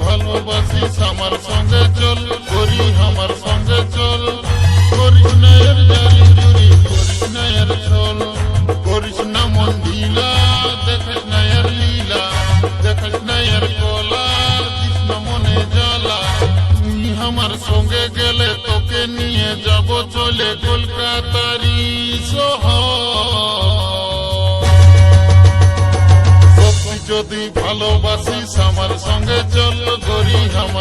ভালোবাসিস আমার সঙ্গে চল করি আমার ভালোবাসিস আমার সঙ্গে চল গরি আমার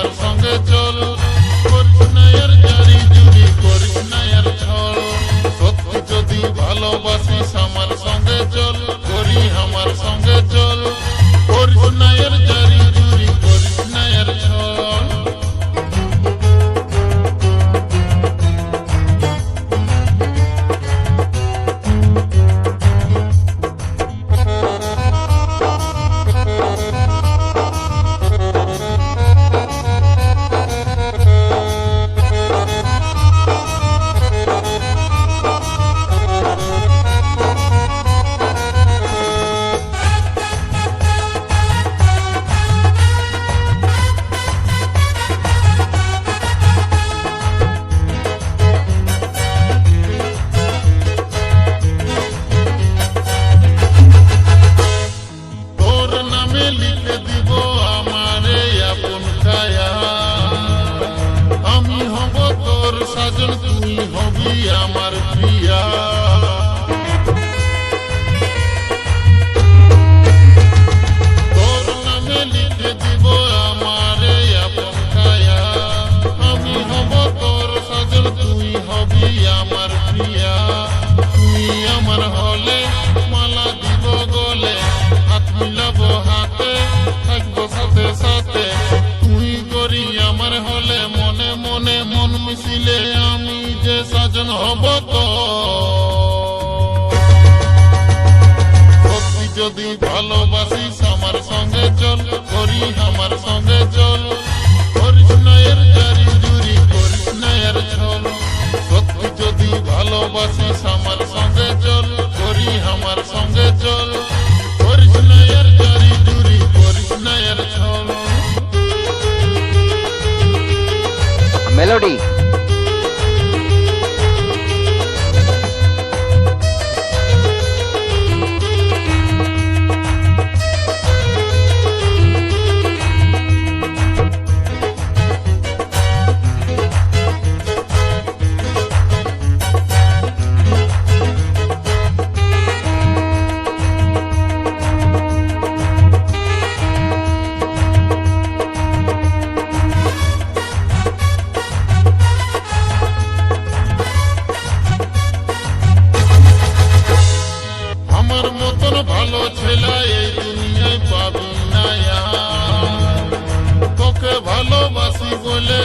সাজন তুই হবি আমার প্রিয়া। হব তো সত্যি যদি ভালোবাসিস আমার সঙ্গে চল, করি আমার সঙ্গে চল। করিস না এর জারি জুরি এর সত্যি যদি ভালোবাসিস আমার সঙ্গে চল, করি আমার সঙ্গে চল। করিস না জারি জুরি, করিস না এর ছল।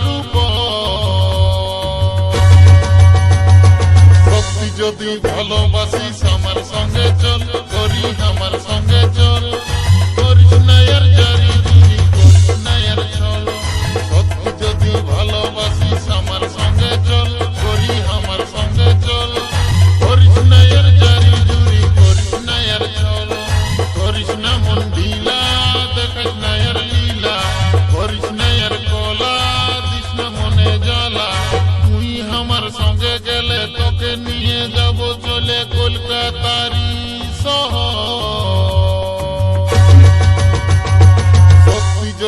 উপর সত্যি যদি ভালোবাসিস আমার সঙ্গে চল করি আমার সঙ্গে চল। করিস না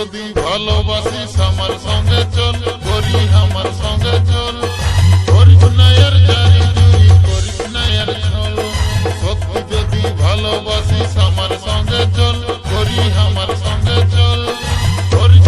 যদি ভালোবাসিস আমার সঙ্গে চল, করি আমার সঙ্গে চল। করিস না এর জারি জুরি করিস না এর ছল সত্যি যদি ভালোবাসিস আমার সঙ্গে চল, করি আমার সঙ্গে চল। করিস